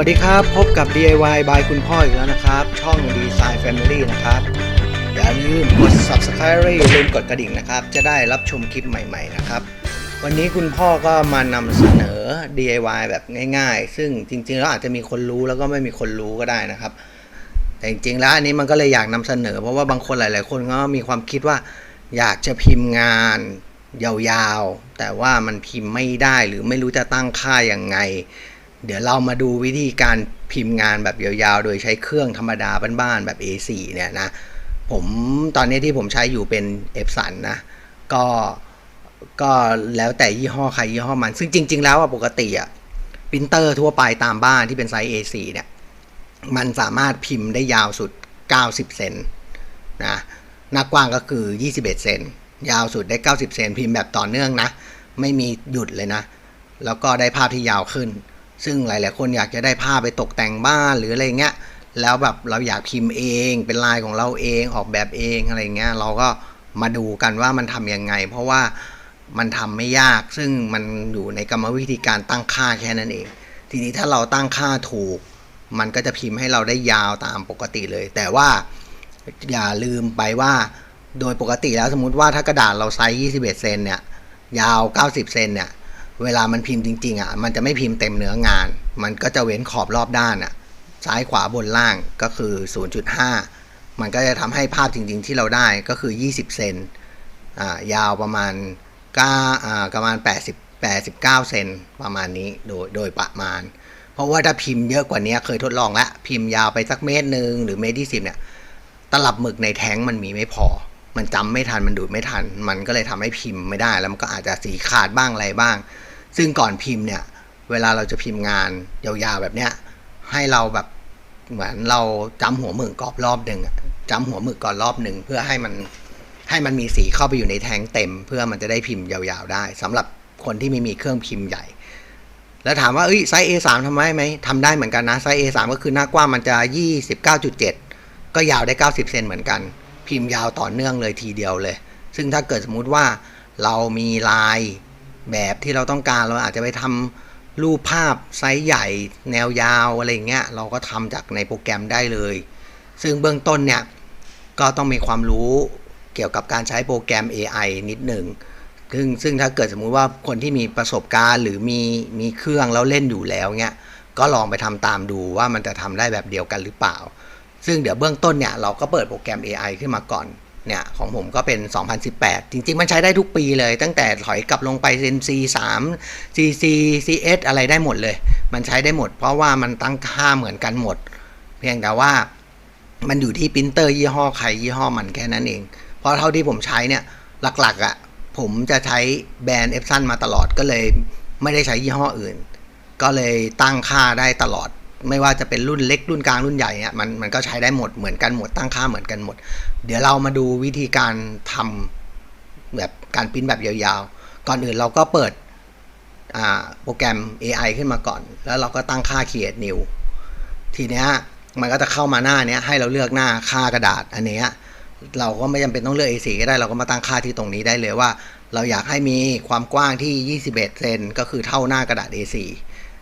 สวัสดีครับ พบกับ DIY by คุณพ่ออีกแล้วนะครับ ช่อง Design Family นะครับ อย่าลืมกด Subscribe อย่าลืมกดกระดิ่งนะครับ จะได้รับชมคลิปใหม่ ๆ นะครับ วันนี้คุณพ่อก็มานำเสนอ DIY แบบง่าย ๆ ซึ่งจริง ๆ แล้วอาจจะมีคนรู้แล้วก็ไม่มีคนรู้ก็ได้นะครับ แต่จริง ๆ แล้วอันนี้มันก็เลยอยากนำเสนอ เพราะว่าบางคนหลาย ๆ คนก็มีความคิดว่า อยากจะพิมพ์งานยาวๆ แต่ว่ามันพิมพ์ไม่ได้หรือไม่รู้จะตั้งค่ายังไง เดี๋ยวเรามาดูวิธีการพิมพ์งานแบบยาวๆ โดยใช้เครื่องธรรมดาบ้านๆแบบ A4 เนี่ยนะ ผมตอนนี้ที่ผมใช้อยู่เป็น e p s o n นะ ก็ก็แล้วแต่ยี่ห้อใครยี่ห้อมัน ซึ่งจริง ๆ แล้วอะปกติอะปรินเตอร์ทั่วไปตามบ้านที่เป็นไซส์ A4 เนี่ย มันสามารถพิมพ์ได้ยาวสุด 90 เซนนะหน้ากว้างก็คือ 21 เซนยาวสุดได้ 90 เซนพิมพ์แบบต่อเนื่องนะ ไม่มีหยุดเลยนะ แล้วก็ได้ภาพที่ยาวขึ้น ซึ่งหลาย ๆ คนอยากจะได้ภาไปตกแต่งบ้านหรืออะไรเงี้ยแล้วแบบเราอยากพิมพ์เองเป็นลายของเราเองออกแบบเองอะไรเงี้ยเราก็มาดูกันว่ามันทำยังไง เพราะว่ามันทำไม่ยากซึ่งมันอยู่ในกรรมวิธีการตั้งค่าแค่นั้นเอง ทีนี้ถ้าเราตั้งค่าถูก มันก็จะพิมพ์ให้เราได้ยาวตามปกติเลย แต่ว่าอย่าลืมไปว่า โดยปกติแล้วสมมติว่าถ้ากระดาษเราไซส์21เซนเนี่ยยาว 90เซนเนี่ย เวลามันพิมพ์จริง ๆอะมันจะไม่พิมพ์เต็มเนื้องาน มันก็จะเว้นขอบรอบด้านอะซ้ายขวาบนล่างก็คือ 0.5 มันก็จะทำให้ภาพจริง ๆ ที่เราได้ก็คือ 20 เซนอ่ายาวประมาณ9อ่าประมาณ 80 89 เซนประมาณนี้โดยโดยประมาณ เพราะว่าถ้าพิมพ์เยอะกว่านี้เคยทดลองแล้ว พิมพ์ยาวไปสักเมตรหนึ่งหรือเมตรที่สิบเนี่ย ตลับหมึกในแท้งมันมีไม่พอ มันจำไม่ทันมันดูดไม่ทัน มันก็เลยทำให้พิมพ์ไม่ได้ แล้วมันก็อาจจะสีขาดบ้างอะไรบ้าง ซึ่งก่อนพิมพ์เนี่ย เวลาเราจะพิมพ์งานยาวๆแบบเนี้ย ให้เราแบบเหมือนเราจำหัวหมึกกรอบรอบหนึ่งอะจำหัวหมึกก่อนรอบหนึ่งเพื่อให้มันให้มันมีสีเข้าไปอยู่ในแทงเต็ม เพื่อมันจะได้พิมพ์ยาวๆได้สำหรับคนที่ไม่มีเครื่องพิมพ์ใหญ่ แล้วถามว่าเอ้ยไซส์ A3 ทำได้ไหมทำได้เหมือนกันนะไซส์ A3 ก็คือหน้ากว้างมันจะ 29.7 ก็ยาวได้ 90 เซนเหมือนกัน พิมพ์ยาวต่อเนื่องเลยทีเดียวเลย ซึ่งถ้าเกิดสมมุติว่าเรามีลาย แบบที่เราต้องการเราอาจจะไปทำรูปภาพไซส์ใหญ่ แนวยาวอะไรเงี้ยเราก็ทำจากในโปรแกรมได้เลย ซึ่งเบื้องต้นเนี่ยก็ต้องมีความรู้เกี่ยวกับการใช้โปรแกรม AI นิดหนึ่งซึ่งซึ่งถ้าเกิดสมมุติว่าคนที่มีประสบการณ์หรือมีมีเครื่องแล้วเล่นอยู่แล้วเนี่ยก็ลองไปทำตามดูว่ามันจะทำได้แบบเดียวกันหรือเปล่า ซึ่งเดี๋ยวเบื้องต้นเนี่ยเราก็เปิดโปรแกรม AI ขึ้นมาก่อน เนี่ยของผมก็เป็น 2018 จริง ๆ มันใช้ได้ทุกปีเลย ตั้งแต่ถอยกลับลงไป NC 3 CC CS อะไรได้หมดเลย มันใช้ได้หมด เพราะว่ามันตั้งค่าเหมือนกันหมด เพียงแต่ว่ามันอยู่ที่ปรินเตอร์ยี่ห้อใครยี่ห้อมันแค่นั้นเอง เพราะเท่าที่ผมใช้เนี่ยหลักๆอะ่ะผมจะใช้แบรนด์เอฟซันมาตลอดก็เลยไม่ได้ใช้ยี่ห้ออื่น ก็เลยตั้งค่าได้ตลอด ไม่ว่าจะเป็นรุ่นเล็กรุ่นกลางรุ่นใหญ่เนี่ยมันมันก็ใช้ได้หมดเหมือนกันหมดตั้งค่าเหมือนกันหมด เดี๋ยวเรามาดูวิธีการทำแบบการปริ้นแบบยาวๆ ก่อนอื่นเราก็เปิดโปรแกรม AI ขึ้นมาก่อน แล้วเราก็ตั้งค่า create new ทีเนี้ยมันก็จะเข้ามาหน้าเนี้ยให้เราเลือกหน้าค่ากระดาษอันเนี้ยเราก็ไม่จำเป็นต้องเลือก A4 ก็ได้เราก็มาตั้งค่าที่ตรงนี้ได้เลยว่า เราอยากให้มีความกว้างที่ 21 เซนก็คือเท่าหน้ากระดาษ A4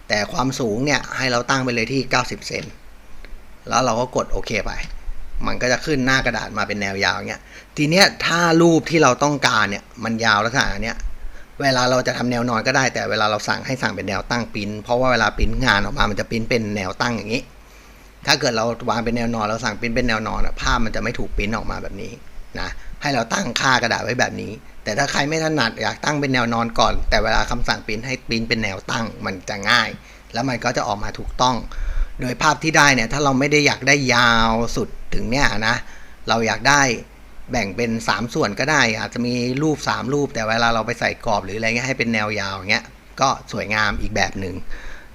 แต่ความสูงเนี่ยให้เราตั้งไปเลยที่ 90 เซน แล้วเราก็กดโอเคไป มันก็จะขึ้นหน้ากระดาษมาเป็นแนวยาวเงี้ยทีเนี้ยถ้ารูปที่เราต้องการเนี่ยมันยาวลักษณะเนี้ยเวลาเราจะทำแนวนอนก็ได้ แต่เวลาเราสั่งให้สั่งเป็นแนวตั้งปริ้น เพราะว่าเวลาปริ้นงานออกมา มันจะปริ้นเป็นแนวตั้งอย่างนี้ ถ้าเกิดเราวางเป็นแนวนอนเราสั่งปริ้นเป็นแนวนอนอะภาพมันจะไม่ถูกปริ้นออกมาแบบนี้นะ ให้เราตั้งค่ากระดาษไว้แบบนี้ แต่ถ้าใครไม่ถนัดอยากตั้งเป็นแนวนอนก่อน แต่เวลาคำสั่งปริ้นให้ปริ้นเป็นแนวตั้งมันจะง่าย แล้วมันก็จะออกมาถูกต้อง โดยภาพที่ได้เนี่ยถ้าเราไม่ได้อยากได้ยาวสุดถึงเนี่ยนะ เราอยากได้แบ่งเป็น 3 ส่วนก็ได้ อาจจะมีรูป 3 รูป แต่เวลาเราไปใส่กรอบหรืออะไรเงี้ยให้เป็นแนวยาวเงี้ยก็สวยงามอีกแบบหนึ่ง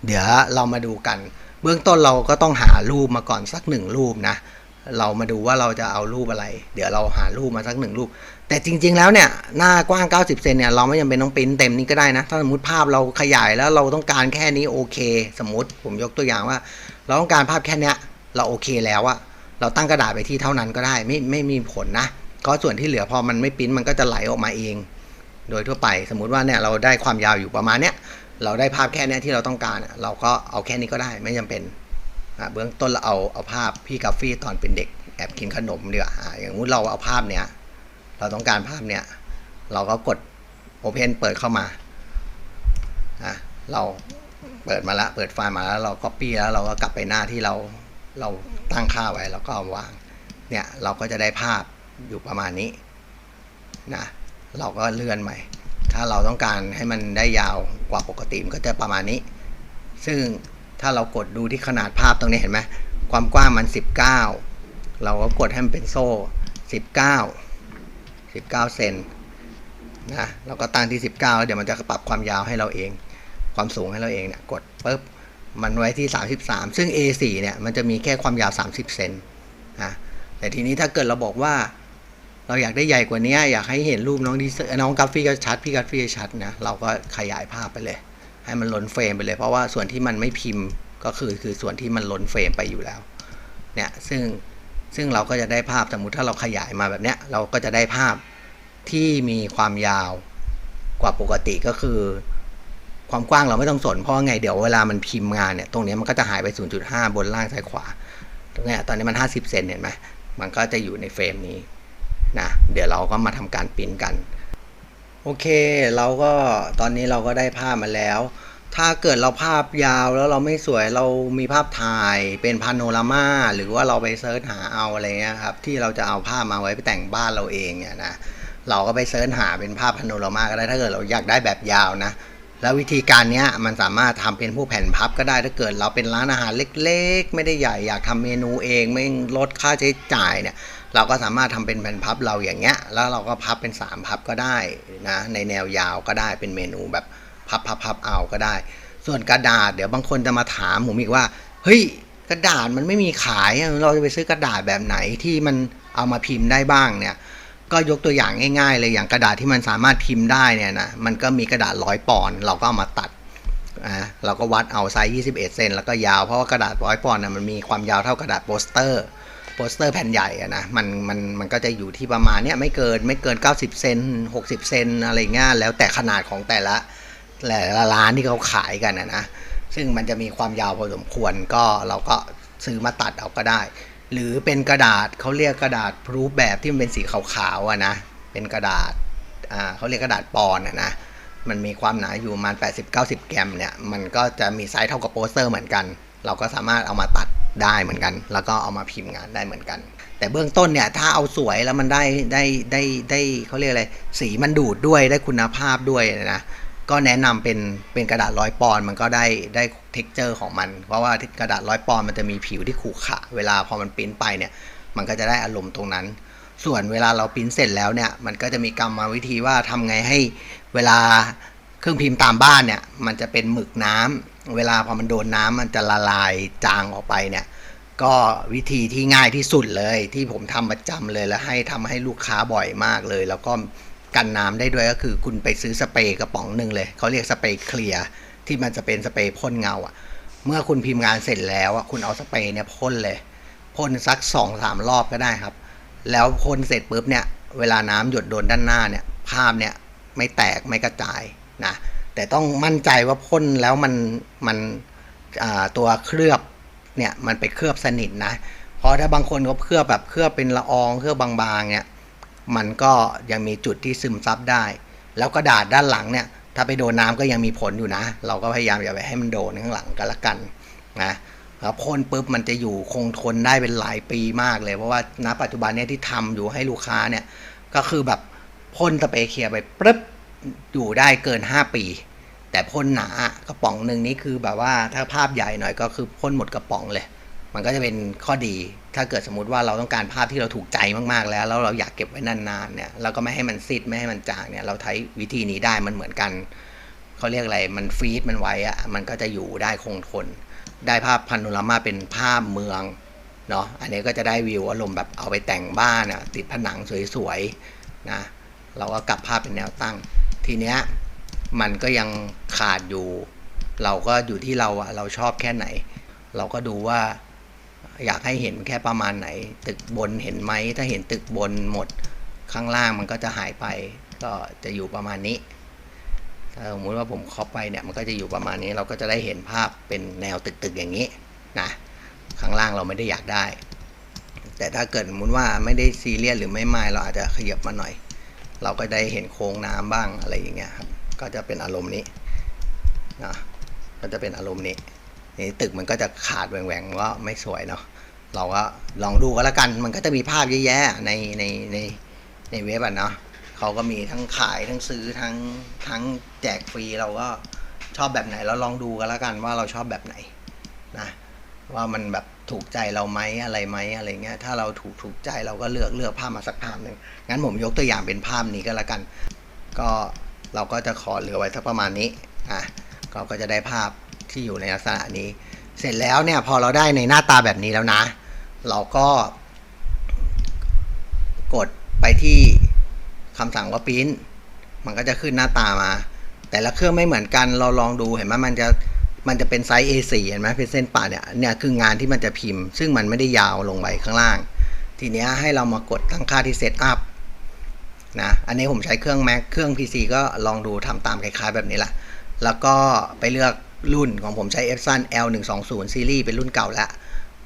เดี๋ยวเรามาดูกัน เบื้องต้นเราก็ต้องหารูปมาก่อนสักหนึ่งรูปนะ เรามาดูว่าเราจะเอารูปอะไร เดี๋ยวเราหารูปมาสักหนึ่งรูป แต่จริง ๆ แล้วเนี่ยหน้ากว้าง 90 เซนเนี่ยเราไม่จำเป็นต้องปริ้นเต็มนี้ก็ได้นะ ถ้าสมมติภาพเราขยายแล้วเราต้องการแค่นี้โอเค สมมติผมยกตัวอย่างว่า เราต้องการภาพแค่เนี้ยเราโอเคแล้วอะเราตั้งกระดาษไปที่เท่านั้นก็ได้ไม่ไม่มีผลนะก็ส่วนที่เหลือพอมันไม่ปริ้นมันก็จะไหลออกมาเอง โดยทั่วไปสมมุติว่าเนี่ยเราได้ความยาวอยู่ประมาณเนี้ยเราได้ภาพแค่เนี้ยที่เราต้องการเราก็เอาแค่นี้ก็ได้ไม่จำเป็น เบื้องต้นเราเอาเอาภาพพี่กาแฟตอนเป็นเด็กแอบกินขนมดีกว่าอย่างมุติเราเอาภาพเนี้ยเราต้องการภาพเนี้ยเราก็กด Open เปิดเข้ามาเราเปิดมาแล้วเปิดไฟล์มาแล้วเรา Copy แล้วเราก็กลับไปหน้าที่เราเราตั้งค่าไว้แล้วก็วางเนี่ยเราก็จะได้ภาพอยู่ประมาณนี้นะเราก็เลื่อนใหม่ถ้าเราต้องการให้มันได้ยาวกว่าปกติมันก็จะประมาณนี้ ซึ่ง ถ้าเรากดดูที่ขนาดภาพตรงนี้เห็นไหมความกว้างมัน 19 เราก็กดให้มันเป็นโซ่ 19 19 เซนนะเราก็ตั้งที่ 19 แล้วเดี๋ยวมันจะปรับความยาวให้เราเอง ความสูงให้เราเองเนี่ยกดปุ๊บมันไว้ที่ 33 ซึ่ง A4 เนี่ยมันจะมีแค่ความยาว 30 เซนนะแต่ทีนี้ถ้าเกิดเราบอกว่า เราอยากได้ใหญ่กว่านี้อยากให้เห็นรูปน้องดีเซอน้องกัฟฟี่ก็ชัดพี่กัฟฟี่ก็ชัดนะเราก็ขยายภาพไปเลย ให้มันล้นเฟรมไปเลย เพราะว่าส่วนที่มันไม่พิมพ์ก็คือคือส่วนที่มันล้นเฟรมไปอยู่แล้วเนี่ยซึ่งซึ่งเราก็จะได้ภาพสมมติถ้าเราขยายมาแบบเนี้ยเราก็จะได้ภาพที่มีความยาวกว่าปกติก็คือ ความกว้างเราไม่ต้องสนเพราะไงเดี๋ยวเวลามันพิมพ์งานเนี่ยตรงเนี้ยมันก็จะหายไป 0.5 บนล่างซ้ายขวาตรงเนี้ยตอนนี้มัน 50 เซนเห็นไหมมันก็จะอยู่ในเฟรมนี้นะเดี๋ยวเราก็มาทำการปริ้นกัน โอเค เราก็ตอนนี้เราก็ได้ภาพมาแล้ว ถ้าเกิดเราภาพยาวแล้วเราไม่สวยเรามีภาพถ่ายเป็นพาโนรามาหรือว่าเราไปเซิร์ชหาเอาอะไรเงี้ยครับที่เราจะเอาภาพมาไว้ไปแต่งบ้านเราเองเนี่ยนะเราก็ไปเซิร์ชหาเป็นภาพพาโนรามาก็ได้ถ้าเกิดเราอยากได้แบบยาวนะ แล้ววิธีการนี้มันสามารถทำเป็นผู้แผ่นพับก็ได้ถ้าเกิดเราเป็นร้านอาหารเล็กๆ ไม่ได้ใหญ่อยากทำเมนูเองไม่ลดค่าใช้จ่ายเนี่ยเราก็สามารถทำเป็นแผ่นพับเราอย่างเงี้ยแล้วเราก็พับเป็น 3 พับก็ได้นะในแนวยาวก็ได้เป็นเมนูแบบพับพับพับเอาก็ได้ ส่วนกระดาษเดี๋ยวบางคนจะมาถามผมอีกว่าเฮ้ยกระดาษมันไม่มีขายเราจะไปซื้อกระดาษแบบไหนที่มันเอามาพิมพ์ได้บ้างเนี่ย ก็ยกตัวอย่างง่ายๆเลยอย่างกระดาษที่มันสามารถพิมพ์ได้เนี่ยนะมันก็มีกระดาษร้อยปอนด์เราก็เอามาตัดอ่าเราก็วัดเอาไซส์21 เซนแล้วก็ยาวเพราะว่ากระดาษร้อยปอนด์นะมันมีความยาวเท่ากระดาษโปสเตอร์โปสเตอร์แผ่นใหญ่อะนะมันมันมันก็จะอยู่ที่ประมาณเนี้ยไม่เกินไม่เกิน 90 เซน60 เซนอะไรเงี้ยแล้วแต่ขนาดของแต่ละแต่ละร้านที่เขาขายกันนะนะซึ่งมันจะมีความยาวพอสมควรก็เราก็ซื้อมาตัดเอาก็ได้ หรือเป็นกระดาษเขาเรียกกระดาษพรูฟแบบที่มันเป็นสีขาวๆอะนะเป็นกระดาษอ่าเขาเรียกกระดาษปอนอะนะมันมีความหนาอยู่ประมาณ80-90 แกรมเนี่ยมันก็จะมีไซส์เท่ากับโปสเตอร์เหมือนกัน เราก็สามารถเอามาตัดได้เหมือนกัน แล้วก็เอามาพิมพ์งานได้เหมือนกัน แต่เบื้องต้นเนี่ยถ้าเอาสวยแล้วมันได้ได้ได้ได้เขาเรียกอะไรสีมันดูดด้วยได้คุณภาพด้วยนะ ก็แนะนำเป็นเป็นกระดาษร้อยปอนมันก็ได้ได้เท็กเจอร์ของมัน เพราะว่ากระดาษร้อยปอนมันจะมีผิวที่ขรุขระเวลาพอมันปิ้นไปเนี่ย มันก็จะได้อารมณ์ตรงนั้น ส่วนเวลาเราปิ้นเสร็จแล้วเนี่ย มันก็จะมีกรรมวิธีว่าทำไงให้เวลาเครื่องพิมพ์ตามบ้านเนี่ย มันจะเป็นหมึกน้ำเวลาพอมันโดนน้ำมันจะละลายจางออกไปเนี่ย ก็วิธีที่ง่ายที่สุดเลย ที่ผมทำประจำเลยแล้วให้ทำให้ลูกค้าบ่อยมากเลย แล้วก็ กันน้ำได้ด้วยก็คือคุณไปซื้อสเปรย์กระป๋องหนึ่งเลย เขาเรียกสเปรย์เคลียร์ที่มันจะเป็นสเปรย์พ่นเงาอะเมื่อคุณพิมพ์งานเสร็จแล้วอะคุณเอาสเปรย์เนี่ยพ่นเลยพ่นสักสองสามรอบก็ได้ครับ แล้วพ่นเสร็จปุ๊บเนี่ยเวลาน้ำหยดโดนด้านหน้าเนี่ยภาพเนี่ยไม่แตกไม่กระจายนะแต่ต้องมั่นใจว่าพ่นแล้วมันมันตัวเคลือบเนี่ยมันไปเคลือบสนิทนะเพราะถ้าบางคนเขาเคลือบแบบเคลือบเป็นละอองเคลือบบางๆเนี่ย มันก็ยังมีจุดที่ซึมซับได้ แล้วกระดาษด้านหลังเนี่ย ถ้าไปโดนน้ำก็ยังมีผลอยู่นะ เราก็พยายามอย่าไปให้มันโดนข้างหลังกันละกันนะแล้วพ่นปุ๊บมันจะอยู่คงทนได้เป็นหลายปีมากเลย เพราะว่าณปัจจุบันเนี่ยที่ทำอยู่ให้ลูกค้าเนี่ย ก็คือแบบพ่นสเปรย์เคลียร์ไปปึ๊บอยู่ได้เกิน 5 ปี แต่พ่นหนากระป๋องหนึ่งนี่คือแบบว่าถ้าภาพใหญ่หน่อยก็คือพ่นหมดกระป๋องเลย มันก็จะเป็นข้อดี ถ้าเกิดสมมติว่าเราต้องการภาพที่เราถูกใจมากๆ แล้ว แล้วเราอยากเก็บไว้นานๆเนี่ยเราก็ไม่ให้มันซีดไม่ให้มันจางเนี่ย เราใช้วิธีนี้ได้มันเหมือนกันเขาเรียกอะไรมันฟีดมันไว้อะมันก็จะอยู่ได้คงทน ได้ภาพพาโนรามาเป็นภาพเมืองเนาะอันนี้ก็จะได้วิวอารมณ์แบบเอาไปแต่งบ้านอะติดผนังสวยๆนะเราก็กลับภาพเป็นแนวตั้ง ทีเนี้ยมันก็ยังขาดอยู่ เราก็อยู่ที่เราอะเราชอบแค่ไหน เราก็ดูว่า อยากให้เห็นแค่ประมาณไหน ตึกบนเห็นไหม ถ้าเห็นตึกบนหมดข้างล่างมันก็จะหายไป ก็จะอยู่ประมาณนี้ ถ้าสมมติว่าผมครอปไปเนี่ยมันก็จะอยู่ประมาณนี้ เราก็จะได้เห็นภาพเป็นแนวตึกๆอย่างนี้นะข้างล่างเราไม่ได้อยากได้ แต่ถ้าเกิดสมมติว่าไม่ได้ซีเรียสหรือไม่ไม่เราอาจจะขยับมาหน่อย เราก็ได้เห็นโค้งน้ำบ้างอะไรอย่างเงี้ยครับก็จะเป็นอารมณ์นี้นะก็จะเป็นอารมณ์นี้ นี่ตึกมันก็จะขาดแหว่งๆก็ไม่สวยเนาะเราก็ลองดูก็แล้วกัน มันก็จะมีภาพเยอะแยะในในในในเว็บอะเนาะเขาก็มีทั้งขายทั้งซื้อทั้งทั้งแจกฟรีเราก็ชอบแบบไหนเราลองดูกันแล้วกันว่าเราชอบแบบไหนนะว่ามันแบบถูกใจเราไหมอะไรไหมอะไรเงี้ยถ้าเราถูกถูกใจเราก็เลือกเลือกภาพมาสักภาพหนึ่งงั้นผมยกตัวอย่างเป็นภาพนี้ก็แล้วกัน ก็เราก็จะขอเหลือไว้สักประมาณนี้อะเราก็จะได้ภาพ ที่อยู่ในลักษณะนี้ เสร็จแล้วเนี่ยพอเราได้ในหน้าตาแบบนี้แล้วนะ เราก็กดไปที่คำสั่งว่าพิมพ์มันก็จะขึ้นหน้าตามา แต่ละเครื่องไม่เหมือนกันเราลองดูเห็นไหมมันจะมันจะเป็นไซส์ A4 เห็นไหมเป็นเส้นป่าเนี่ยเนี่ยคืองานที่มันจะพิมพ์ ซึ่งมันไม่ได้ยาวลงไปข้างล่าง ทีเนี้ยให้เรามากดตั้งค่าที่เซตอัพนะอันนี้ผมใช้เครื่อง Mac เครื่อง PC ก็ลองดูทำตามคล้ายๆแบบนี้แหละแล้วก็ไปเลือก รุ่นของผมใช้ Epson L120 ซีรีส์เป็นรุ่นเก่าแล้ว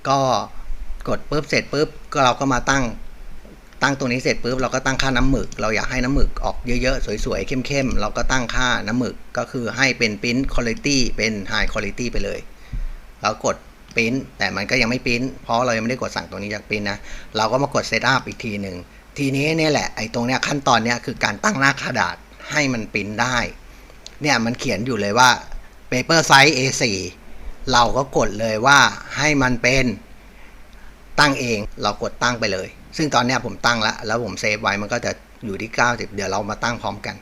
ก็กดปุ๊บเสร็จปุ๊บก็เราก็มาตั้งตั้งตรงนี้เสร็จปุ๊บเราก็ตั้งค่าน้ำหมึก เราอยากให้น้ำหมึกออกเยอะๆ สวยๆ เข้มๆ เราก็ตั้งค่าน้ำหมึกก็คือให้เป็น print quality เป็น high quality ไปเลยแล้วกดปริ้นแต่มันก็ยังไม่ปริ้นเพราะเรายังไม่ได้กดสั่งตรงนี้จากปริ้นนะ เราก็มากดเซตอัพอีกทีหนึ่งทีนี้เนี่ยแหละไอ้ตรงเนี้ยขั้นตอนเนี้ยคือการตั้งหน้ากระดาษให้มันปริ้นได้ เนี่ยมันเขียนอยู่เลยว่า paper size A4 เราก็กดเลยว่าให้มันเป็นตั้งเองเรากดตั้งไปเลย ซึ่งตอนนี้ผมตั้งแล้ว แล้วผมเซฟไว้มันก็จะอยู่ที่ 90 เดี๋ยวเรามาตั้งพร้อมกัน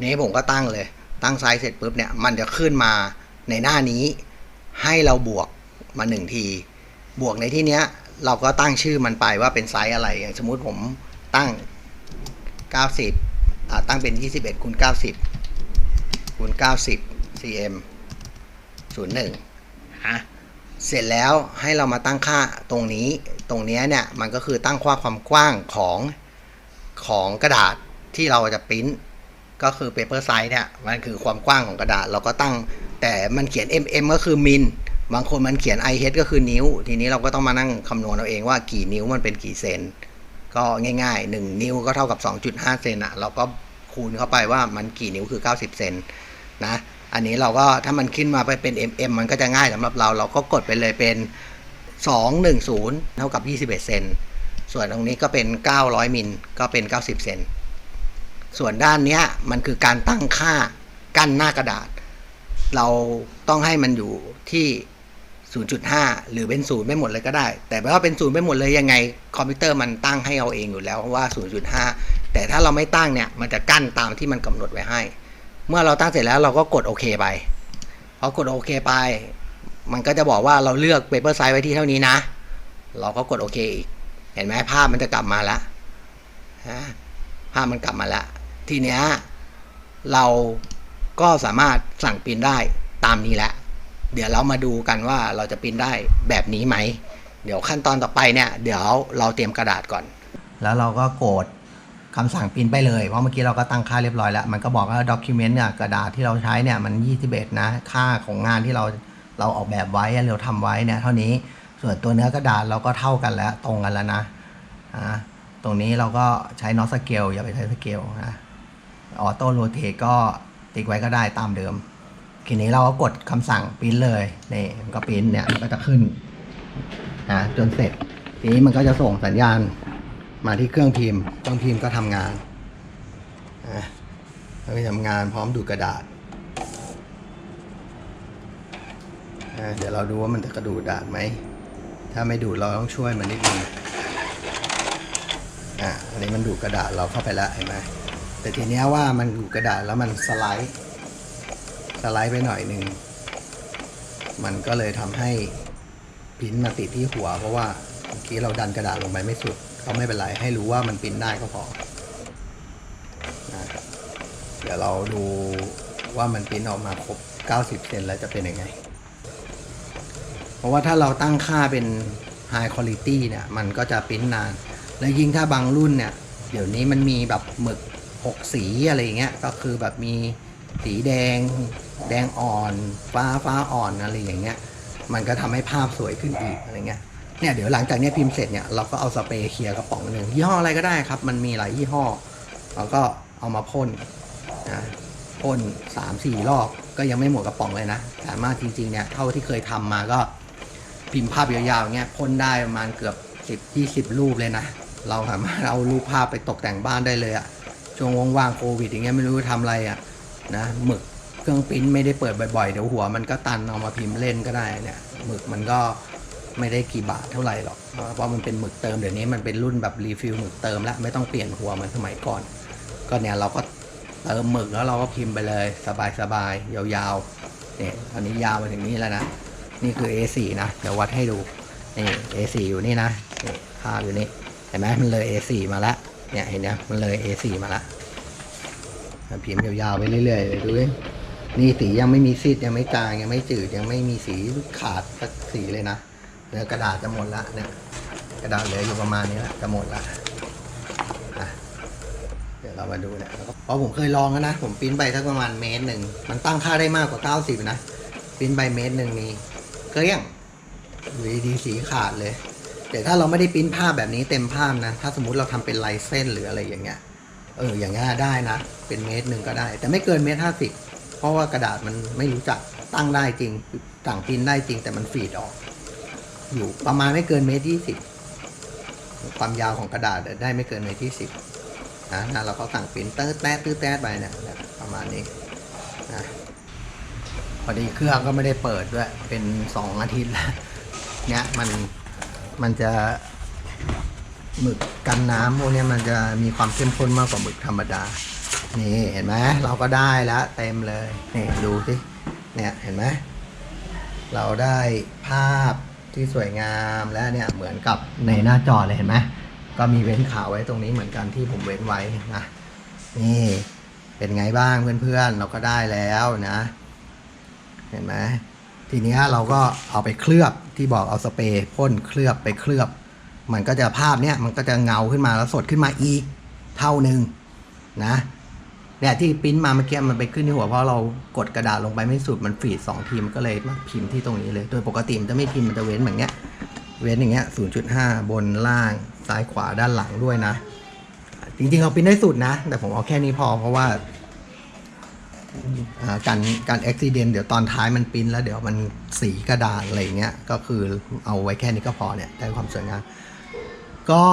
นี้ผมก็ตั้งเลย ตั้งไซส์เสร็จปุ๊บเนี่ย มันจะขึ้นมาในหน้านี้ให้เราบวกมาหนึ่งที บวกในที่เนี้ย เราก็ตั้งชื่อมันไปว่าเป็นไซส์อะไร อย่างสมมุติผมตั้ง 90ตั้งเป็น 21คูณ90คูณ90 cm 01ฮะเสร็จแล้วให้เรามาตั้งค่าตรงนี้ตรงนี้เนี่ยมันก็คือตั้งค่าความกว้างของของกระดาษที่เราจะปริ้นก็คือ paper size เนี่ยมันคือความกว้างของกระดาษเราก็ตั้งแต่มันเขียน mm ก็คือมิลบางคนมันเขียน IH ก็คือนิ้ว ทีนี้เราก็ต้องมานั่งคำนวณเอาเองว่ากี่นิ้วมันเป็นกี่เซนก็ง่าย ๆ 1 นิ้วก็เท่ากับ 2.5 เซนอะเราก็คูณเข้าไปว่ามันกี่นิ้วคือ 90 เซนนะ อันนี้เราก็ถ้ามันขึ้นมาไปเป็น mm มันก็จะง่ายสำหรับเรา เราก็กดไปเลยเป็น 210 เท่ากับ 21 เซน ส่วนตรงนี้ก็เป็น 900 มิล ก็เป็น 90 เซน ส่วนด้านนี้มันคือการตั้งค่ากั้นหน้ากระดาษ เราต้องให้มันอยู่ที่ 0.5 หรือเป็นศูนย์ไม่หมดเลยก็ได้ แต่ว่าเป็นศูนย์ไม่หมดเลยยังไง คอมพิวเตอร์มันตั้งให้เอาเองอยู่แล้วว่า 0.5 แต่ถ้าเราไม่ตั้งเนี่ย มันจะกั้นตามที่มันกำหนดไว้ให้ เมื่อเราตั้งเสร็จแล้วเราก็กดโอเคไปพอกดโอเคไป มันก็จะบอกว่าเราเลือก paper size ไว้ที่เท่านี้นะ เราก็กดโอเคอีก เห็นไหมภาพมันจะกลับมาแล้วฮะภาพมันกลับมาแล้วทีเนี้ยเราก็สามารถสั่งปริ้นได้ตามนี้แหละเดี๋ยวเรามาดูกันว่าเราจะปริ้นได้แบบนี้ไหม เดี๋ยวขั้นตอนต่อไปเนี่ย เดี๋ยวเราเตรียมกระดาษก่อน แล้วเราก็กด คำสั่งปริ้นไปเลย เพราะเมื่อกี้เราก็ตั้งค่าเรียบร้อยแล้ว มันก็บอกว่าด็อกิเมนต์เนี่ยกระดาษที่เราใช้เนี่ยมัน 21 นะ ค่าของงานที่เราเราออกแบบไว้เราทำไว้เนี่ยเท่านี้ส่วนตัวเนื้อกระดาษเราก็เท่ากันแล้วตรงกันแล้วนะอ่าตรงนี้เราก็ใช้นอสเกลอย่าไปใช้สเกลนะออโต้โรเทก็ติ๊กไว้ก็ได้ตามเดิมทีนี้เราก็กดคำสั่งปริ้นเลยนี่มันก็ปริ้นเนี่ยมันก็จะขึ้นนะจนเสร็จทีนี้มันก็จะส่งสัญญาณ มาที่เครื่องพิมพ์ เครื่องพิมพ์ก็ทำงานนะแล้วก็ทำงานพร้อมดูดกระดาษอะเดี๋ยวเราดูว่ามันจะกระดูดกระดาษไหม ถ้าไม่ดูดเราต้องช่วยมันนิดนึงอะอันนี้มันดูดกระดาษเราเข้าไปแล้วเห็นไหมแต่ทีเนี้ยว่ามันดูดกระดาษแล้วมันสไลด์ สไลด์ไปหน่อยหนึ่ง มันก็เลยทำให้พิมพ์มาติดที่หัว เพราะว่าเมื่อกี้เราดันกระดาษลงไปไม่สุด ก็ไม่เป็นไร ให้รู้ว่ามันปริ้นได้ก็พอนะเดี๋ยวเราดูว่ามันปริ้นออกมาครบ 90เซนแล้วจะเป็นยังไง เพราะว่าถ้าเราตั้งค่าเป็น High Quality เนี่ยมันก็จะปริ้นนาน และยิ่งถ้าบางรุ่นเนี่ย เดี๋ยวนี้มันมีแบบหมึก 6 สีอะไรอย่างเงี้ยก็คือแบบมีสีแดง แดงอ่อน ฟ้าฟ้าอ่อนอะไรอย่างเงี้ย มันก็ทำให้ภาพสวยขึ้นอีกอะไรเงี้ย เนี่ยเดี๋ยวหลังจากเนี้ยพิมพ์เสร็จเนี่ยเราก็เอาสเปรย์เคลียร์กระป๋องหนึ่งยี่ห้ออะไรก็ได้ครับ มันมีหลายยี่ห้อเราก็เอามาพ่นนะพ่นสามสี่รอบก็ยังไม่หมดกระป๋องเลยนะสามาจริงๆเนี่ยเท่าที่เคยทำมาก็พิมพ์ภาพยาวๆเงี้ยพ่นได้ประมาณเกือบสิบยี่สิบรูปเลยนะเราสามารถเอารูปภาพไปตกแต่งบ้านได้เลยอะช่วงว่างๆโควิดอย่างเงี้ยไม่รู้จะทำอะไรอะนะหมึกเครื่องปริ้นไม่ได้เปิดบ่อยๆ เดี๋ยวหัวมันก็ตันเอามาพิมพ์เล่นก็ได้เนี่ยหมึกมันก็ ไม่ได้กี่บาทเท่าไหร่หรอก เพราะมันเป็นหมึกเติมเดี๋ยวนี้มันเป็นรุ่นแบบรีฟิลหมึกเติมแล้วไม่ต้องเปลี่ยนหัวเหมือนสมัยก่อน ก็เนี่ยเราก็เติมหมึกแล้วเราก็พิมพ์ไปเลย สบายๆยาวๆเนี่ยอันนี้ยาวมาถึงนี้แล้วนะนี่คือ A4 นะเดี๋ยววัดให้ดูนี่ A4 อยู่นี่นะนี่ภาพอยู่นี่เห็นไหมมันเลย A4 มาล้วเนี่ยเห็นไหมมันเลย A4 มาล้วพิมพ์ยาวๆไปเรื่อยๆเลยดูดินี่สียังไม่มีซีดยังไม่จางยังไม่จืดยังไม่มีสีขาดสักสีเลยนะ เนื้อกระดาษจะหมดละเนี่ยกระดาษเหลืออยู่ประมาณนี้ละจะหมดละเดี๋ยวเรามาดูเนี่ยเพราะผมเคยลองแล้วนะ ผมปิ้นไปสักประมาณเมตรหนึ่ง มันตั้งค่าได้มากกว่า 90 นะ ปิ้นไปเมตรหนึ่งนี่เกลี้ยงอยู่ดีๆสีขาดเลยแต่ถ้าเราไม่ได้ปิ้นภาพแบบนี้เต็มภาพนะ ถ้าสมมุติเราทำเป็นลายเส้นหรืออะไรอย่างเงี้ย เออ อย่างเงี้ยได้นะ เป็นเมตรหนึ่งก็ได้ แต่ไม่เกินเมตรห้าสิบเพราะว่ากระดาษมันไม่รู้จักตั้งได้จริงสั่งปิ้นได้จริงแต่มันฟีดออก อยู่ประมาณไม่เกินเมตรยี่สิบความยาวของกระดาษได้ไม่เกินเมตรยี่สิบนะนะเราก็สั่งปริ้นเตอร์แต๊ดตื้อแต๊ดไปเนี่ยประมาณนี้นะพอดีเครื่องก็ไม่ได้เปิดด้วย เป็นสองอาทิตย์แล้วเนี่ยมันมันจะหมึกกันน้ำพวกเนี้ยมันจะมีความเข้มข้นมากกว่าหมึกธรรมดา นี่เห็นไหมเราก็ได้แล้วเต็มเลยนี่ดูสิเนี่ยเห็นไหมเราได้ภาพ ที่สวยงามและเนี่ยเหมือนกับในหน้าจอเลยเห็นไหมก็มีเว้นขาวไว้ตรงนี้เหมือนกันที่ผมเว้นไว้นะนี่เป็นไงบ้างเพื่อนๆ เราก็ได้แล้วนะ เห็นไหมทีนี้เราก็เอาไปเคลือบที่บอกเอาสเปรย์พ่นเคลือบไปเคลือบ มันก็จะภาพเนี้ยมันก็จะเงาขึ้นมาแล้วสดขึ้นมาอีกเท่าหนึ่งนะ เนี่ยที่ปริ้นมาเมื่อกี้มันไปขึ้นที่หัวเพราะเรากดกระดาษลงไปไม่สุดมันฟีดสองทีมนก็เลยมาพิมพ์ที่ตรงนี้เลย โดยปกติมันจะไม่พิมพ์มันจะเว้นแบบเนี้ย เว้นอย่างเงี้ย0.5บนล่างซ้ายขวาด้านหลังด้วยนะ จริงๆเอาปริ้นได้สุดนะ แต่ผมเอาแค่นี้พอเพราะว่าการการอุบิเหตุเดี๋ยวตอนท้ายมันปิ้นแล้วเดี๋ยวมันสีกระดาษอะไรเงี้ยก็คือเอาไว้แค่นี้ก็พอเนี่ยได้ความสวยงามก็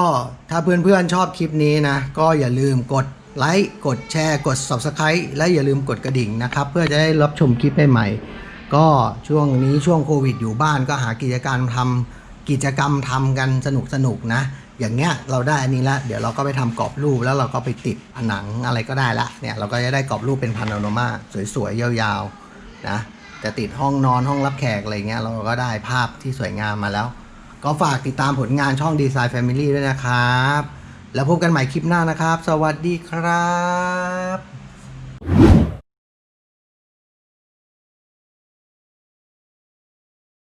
ถ้าเพื่อนๆชอบคลิปนี้นะ ก็อย่าลืมกด ไลค์กดแชร์กด Subscribe และอย่าลืมกดกระดิ่งนะครับ เพื่อจะได้รับชมคลิปใหม่ๆก็ช่วงนี้ช่วงโควิดอยู่บ้านก็หากิจการทำกิจกรรมทำกันสนุกๆนะ อย่างเงี้ยเราได้อันนี้ละเดี๋ยวเราก็ไปทำกรอบรูปแล้วเราก็ไปติดผนังอะไรก็ได้ละเนี่ยเราก็จะได้กรอบรูปเป็นพาโนรามาสวยๆยาวๆนะจะติดห้องนอนห้องรับแขกอะไรเงี้ยเราก็ได้ภาพที่สวยงามมาแล้ว ก็ฝากติดตามผลงานช่อง Design Family ด้วยนะครับ แล้วพบกันใหม่คลิปหน้านะครับ สวัสดีครับ